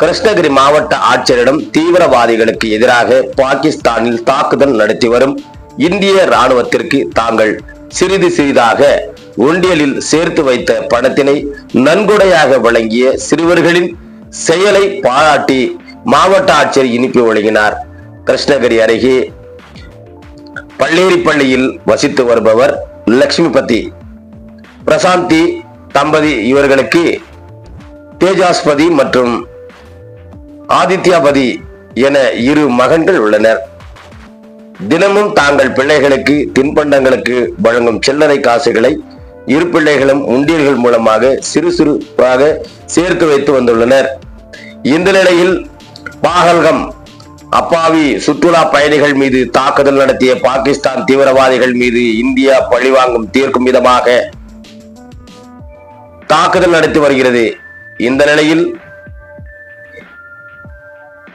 கிருஷ்ணகிரி மாவட்ட ஆட்சியரிடம் தீவிரவாதிகளுக்கு எதிராக பாகிஸ்தானில் தாக்குதல் நடத்தி வரும் இந்திய ராணுவத்திற்கு தாங்கள் சிறிது சிறிதாக உண்டியலில் சேர்த்து வைத்த பணத்தினை நன்கொடையாக வழங்கிய சிறுவர்களின் செயலை பாராட்டி மாவட்ட ஆட்சியர் இனிப்பு வழங்கினார். கிருஷ்ணகிரி அருகே பள்ளேரிப்பள்ளியில் வசித்து வருபவர் லட்சுமிபதி. பிரசாந்தி தம்பதி இவர்களுக்கு தேஜாஸ்பதி மற்றும் ஆதித்யாபதி என இரு மகன்கள் உள்ளனர். தினமும் தாங்கள் பிள்ளைகளுக்கு தின்பண்டங்களுக்கு வழங்கும் சில்லறை காசுகளை இரு பிள்ளைகளும் உண்டியல்கள் மூலமாக சிறு சிறுவாக சேர்த்து வைத்து வந்துள்ளனர். இந்த நிலையில் பாகல்கம் அப்பாவி சுற்றுலா பயணிகள் மீது தாக்குதல் நடத்திய பாகிஸ்தான் தீவிரவாதிகள் மீது இந்தியா பழிவாங்கும் தீர்க்கும் விதமாக தாக்குதல் நடத்தி வருகிறது. இந்த நிலையில்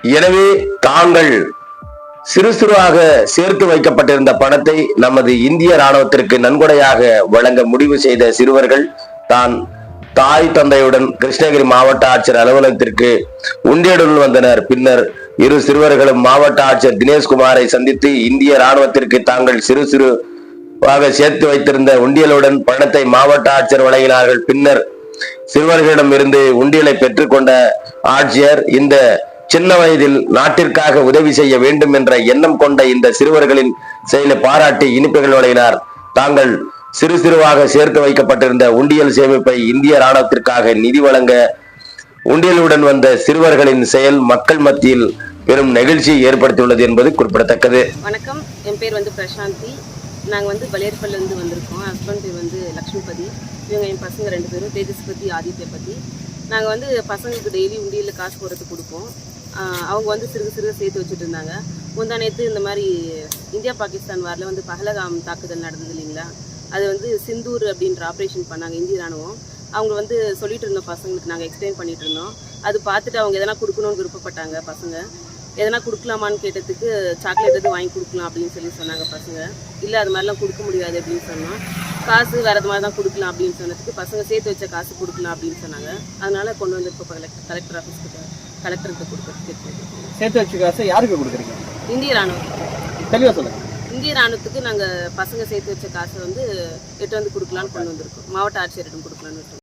எனவே தாங்கள் சிறு சிறுவாக சேர்த்து வைக்கப்பட்டிருந்த பணத்தை நமது இந்திய ராணுவத்திற்கு நன்கொடையாக வழங்க முடிவு செய்த சிறுவர்கள் தான் தாய் தந்தையுடன் கிருஷ்ணகிரி மாவட்ட ஆட்சியர் அலுவலகத்திற்கு உண்டியடுள் வந்தனர். பின்னர் இரு சிறுவர்களும் மாவட்ட ஆட்சியர் தினேஷ்குமாரை சந்தித்து இந்திய ராணுவத்திற்கு தாங்கள் சிறு சிறு சேர்த்து வைத்திருந்த உண்டியலுடன் பணத்தை மாவட்ட ஆட்சியர் வழங்கினார்கள். பின்னர் சிறுவர்களிடம் இருந்து உண்டியலை பெற்றுக்கொண்ட ஆட்சியர் இந்த சின்ன வயதில் நாட்டிற்காக உதவி செய்ய வேண்டும் என்ற எண்ணம் கொண்ட இந்த சிறுவர்களின் செயலை பாராட்டி இனிப்புகள் வழங்கினார். தாங்கள் சிறு சிறுவாக சேர்த்து வைக்கப்பட்டிருந்த உண்டியல் சேமிப்பை இந்திய ராணுவத்திற்காக நிதி வழங்க உண்டியலுடன் வந்த சிறுவர்களின் செயல் மக்கள் மத்தியில் பெரும் நெகிழ்ச்சியை ஏற்படுத்தியுள்ளது என்பது குறிப்பிடத்தக்கது. வணக்கம். என் பேர் வந்து பிரசாந்தி. நாங்கள் வந்து பலேர்பல்லேருந்து வந்திருக்கோம். ஹஸ்பண்ட் பேர் வந்து லக்ஷ்மிபதி. இவங்க என் பசங்க ரெண்டு பேரும் தேஜஸ்பதி ஆதித்யபதி. நாங்கள் வந்து பசங்களுக்கு டெய்லி உண்டியலில் காசு போடுறதுக்கு கொடுப்போம். அவங்க வந்து சிறுக சிறுக சேர்த்து வச்சுட்டு இருந்தாங்க. முந்தா நேற்று இந்த மாதிரி இந்தியா பாகிஸ்தான் வாரில் வந்து பஹலகாம் தாக்குதல் நடந்தது இல்லைங்களா? அது வந்து சிந்தூர் அப்படின்ற ஆப்ரேஷன் பண்ணாங்க இந்திய ராணுவம். அவங்க வந்து சொல்லிட்டு இருந்தோம் பசங்களுக்கு நாங்கள் எக்ஸ்பிளைன் பண்ணிட்டு இருந்தோம். அது பார்த்துட்டு அவங்க எதனா கொடுக்கணும்னு விருப்பப்பட்டாங்க பசங்க. எதனா கொடுக்கலாமான்னு கேட்டதுக்கு சாக்லேட் எதுவும் வாங்கி கொடுக்கலாம் அப்படின்னு சொல்லி சொன்னாங்க பசங்க. இல்லை அது மாதிரிலாம் கொடுக்க முடியாது அப்படின்னு சொன்னோம். காசு வேறு மாதிரி தான் கொடுக்கலாம் அப்படின்னு சொன்னதுக்கு பசங்க சேர்த்து வச்ச காசு கொடுக்கலாம் அப்படின்னு சொன்னாங்க. அதனால கொண்டு வந்து இப்போ கலெக்டர் கலெக்டர் ஆஃபீஸ் கிட்ட கலெக்டருக்கு கொடுக்குறதுக்கு சேர்த்து வச்சு காசை யாருக்கு கொடுக்குறீங்க? இந்திய ராணுவம் தெளிவாக சொல்லுங்க. இந்திய ராணுவத்துக்கு நாங்கள் பசங்க சேர்த்து வச்ச காசை வந்து எட்டு வந்து கொடுக்கலான்னு கொண்டு வந்திருக்கோம். மாவட்ட ஆட்சியரிடம் கொடுக்கலான்னு